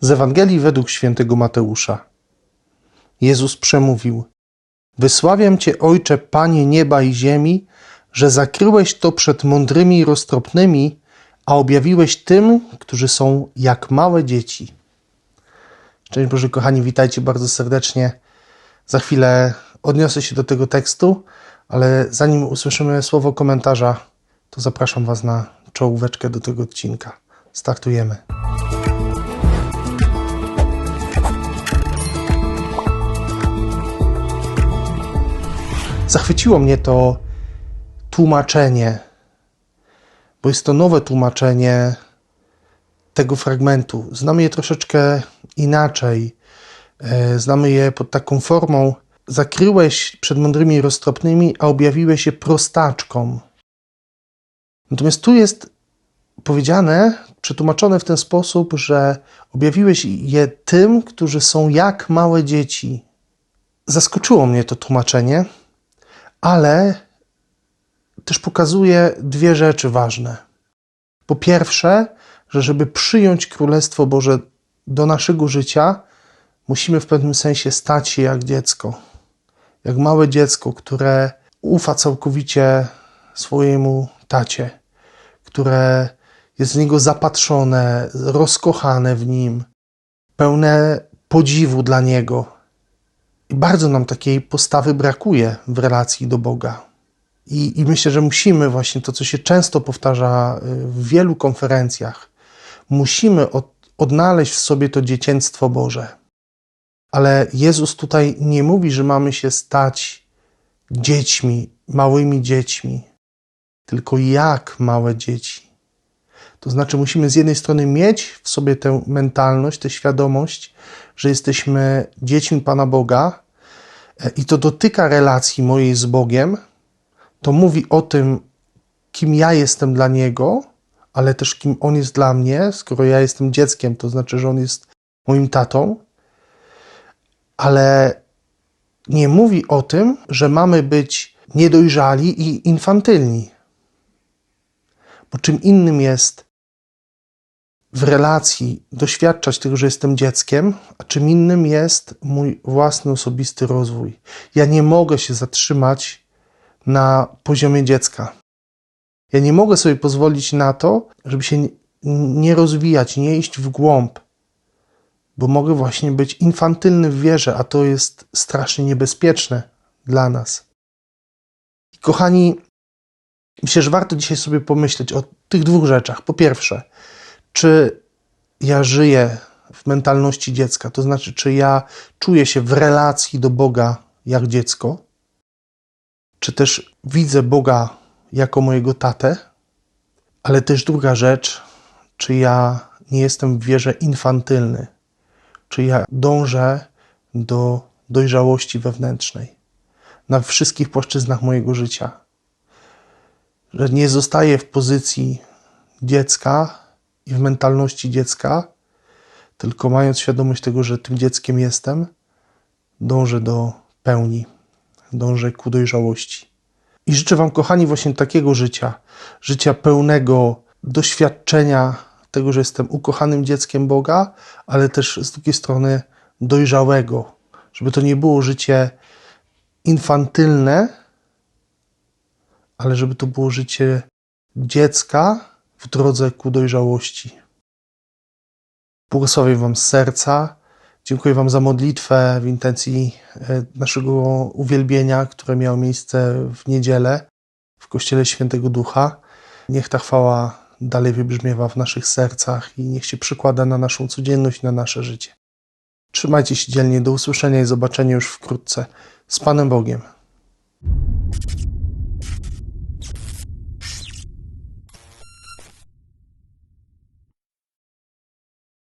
Z Ewangelii według świętego Mateusza. Jezus przemówił: Wysławiam Cię, Ojcze, Panie nieba i ziemi, że zakryłeś to przed mądrymi i roztropnymi, a objawiłeś tym, którzy są jak małe dzieci. Szczęść Boże, kochani, witajcie bardzo serdecznie. Za chwilę odniosę się do tego tekstu, ale zanim usłyszymy słowo komentarza, to zapraszam Was na czołóweczkę do tego odcinka. Startujemy. Zachwyciło mnie to tłumaczenie, bo jest to nowe tłumaczenie tego fragmentu. Znamy je troszeczkę inaczej. E, Znamy je pod taką formą: Zakryłeś przed mądrymi i roztropnymi, a objawiłeś się prostaczkom. Natomiast tu jest powiedziane, przetłumaczone w ten sposób, że objawiłeś je tym, którzy są jak małe dzieci. Zaskoczyło mnie to tłumaczenie, ale też pokazuje dwie rzeczy ważne. Po pierwsze, że żeby przyjąć Królestwo Boże do naszego życia, musimy w pewnym sensie stać się jak dziecko. Jak małe dziecko, które ufa całkowicie swojemu tacie, które jest w niego zapatrzone, rozkochane w nim, pełne podziwu dla niego. I bardzo nam takiej postawy brakuje w relacji do Boga. I, I myślę, że musimy właśnie to, co się często powtarza y, w wielu konferencjach, musimy od, odnaleźć w sobie to dziecięctwo Boże. Ale Jezus tutaj nie mówi, że mamy się stać dziećmi, małymi dziećmi, tylko jak małe dzieci. To znaczy, musimy z jednej strony mieć w sobie tę mentalność, tę świadomość, że jesteśmy dziećmi Pana Boga e, i to dotyka relacji mojej z Bogiem. To mówi o tym, kim ja jestem dla Niego, ale też kim On jest dla mnie. Skoro ja jestem dzieckiem, to znaczy, że On jest moim tatą. Ale nie mówi o tym, że mamy być niedojrzali i infantylni. Bo czym innym jest w relacji doświadczać tego, że jestem dzieckiem, a czym innym jest mój własny osobisty rozwój. Ja nie mogę się zatrzymać na poziomie dziecka. Ja nie mogę sobie pozwolić na to, żeby się nie rozwijać, nie iść w głąb, bo mogę właśnie być infantylny w wierze, a to jest strasznie niebezpieczne dla nas. Kochani, myślę, że warto dzisiaj sobie pomyśleć o tych dwóch rzeczach. Po pierwsze, czy ja żyję w mentalności dziecka, to znaczy, czy ja czuję się w relacji do Boga jak dziecko, czy też widzę Boga jako mojego tatę, ale też druga rzecz, czy ja nie jestem w wierze infantylny, czy ja dążę do dojrzałości wewnętrznej na wszystkich płaszczyznach mojego życia, że nie zostaję w pozycji dziecka i w mentalności dziecka, tylko mając świadomość tego, że tym dzieckiem jestem, dążę do pełni, dążę ku dojrzałości. I życzę Wam, kochani, właśnie takiego życia, życia pełnego doświadczenia tego, że jestem ukochanym dzieckiem Boga, ale też z drugiej strony dojrzałego, żeby to nie było życie infantylne, ale żeby to było życie dziecka w drodze ku dojrzałości. Błogosławię Wam serca. Dziękuję Wam za modlitwę w intencji e, naszego uwielbienia, które miało miejsce w niedzielę w Kościele Świętego Ducha. Niech ta chwała dalej wybrzmiewa w naszych sercach i niech się przykłada na naszą codzienność, na nasze życie. Trzymajcie się dzielnie, do usłyszenia i zobaczenia już wkrótce. Z Panem Bogiem.